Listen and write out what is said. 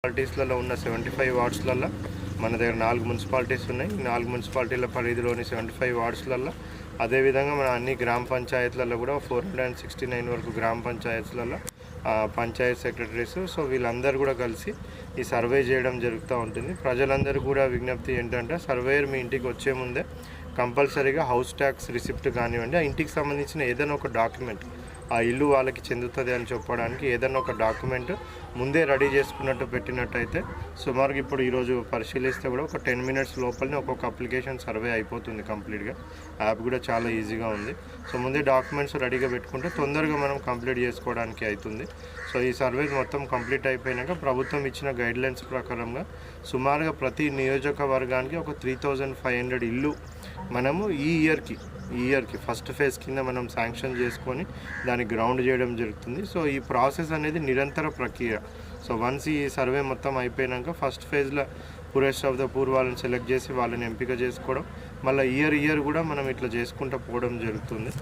మున్సిపాలిటీస్లలో ఉన్న seventy five వార్డ్స్లలో మన దగ్గర నాలుగు మున్సిపాలిటీస్ ఉన్నాయి. నాలుగు మున్సిపాలిటీల పరిధిలోని సెవెంటీ ఫైవ్ వార్డ్స్లలో అదేవిధంగా మన అన్ని గ్రామ పంచాయతీలలో కూడా four hundred and sixty nine వరకు గ్రామ పంచాయతీలలో పంచాయత్ సెక్రటరీస్. సో వీళ్ళందరూ కూడా కలిసి ఈ సర్వే చేయడం జరుగుతూ ఉంటుంది. ప్రజలందరూ కూడా విజ్ఞప్తి ఏంటంటే సర్వేయర్ మీ ఇంటికి వచ్చే ముందే కంపల్సరీగా హౌస్ ట్యాక్స్ రిసిప్ట్ కానివ్వండి. ఆ ఇంటికి సంబంధించిన ఏదైనా ఒక డాక్యుమెంట్ ఆ ఇల్లు వాళ్ళకి చెందుతుంది అని చెప్పడానికి ఏదైనా ఒక డాక్యుమెంట్ ముందే రెడీ చేసుకున్నట్టు పెట్టినట్టయితే సుమారుగా ఇప్పుడు ఈరోజు పరిశీలిస్తే కూడా ఒక టెన్ మినిట్స్ లోపలనే ఒక్కొక్క అప్లికేషన్ సర్వే అయిపోతుంది కంప్లీట్గా. యాప్ కూడా చాలా ఈజీగా ఉంది. సో ముందే డాక్యుమెంట్స్ రెడీగా పెట్టుకుంటే తొందరగా మనం కంప్లీట్ చేసుకోవడానికి అవుతుంది సో ఈ సర్వే మొత్తం కంప్లీట్ అయిపోయినాక ప్రభుత్వం ఇచ్చిన గైడ్లైన్స్ ప్రకారంగా సుమారుగా ప్రతి నియోజకవర్గానికి ఒక త్రీ థౌజండ్ ఫైవ్ హండ్రెడ్ ఇల్లు మనము ఈ ఇయర్కి ఈ ఇయర్కి ఫస్ట్ ఫేజ్ కింద మనం శాంక్షన్ చేసుకొని దాన్ని గ్రౌండ్ చేయడం జరుగుతుంది. సో ఈ ప్రాసెస్ అనేది నిరంతర ప్రక్రియ. సో వన్స్ ఈ సర్వే మొత్తం అయిపోయినాక ఫస్ట్ ఫేజ్లో పురేష్ ఆఫ్ ద పూర్ వాళ్ళని సెలెక్ట్ చేసి వాళ్ళని ఎంపిక చేసుకోవడం మళ్ళీ ఇయర్ ఇయర్ కూడా మనం ఇట్లా చేసుకుంటూ పోవడం జరుగుతుంది.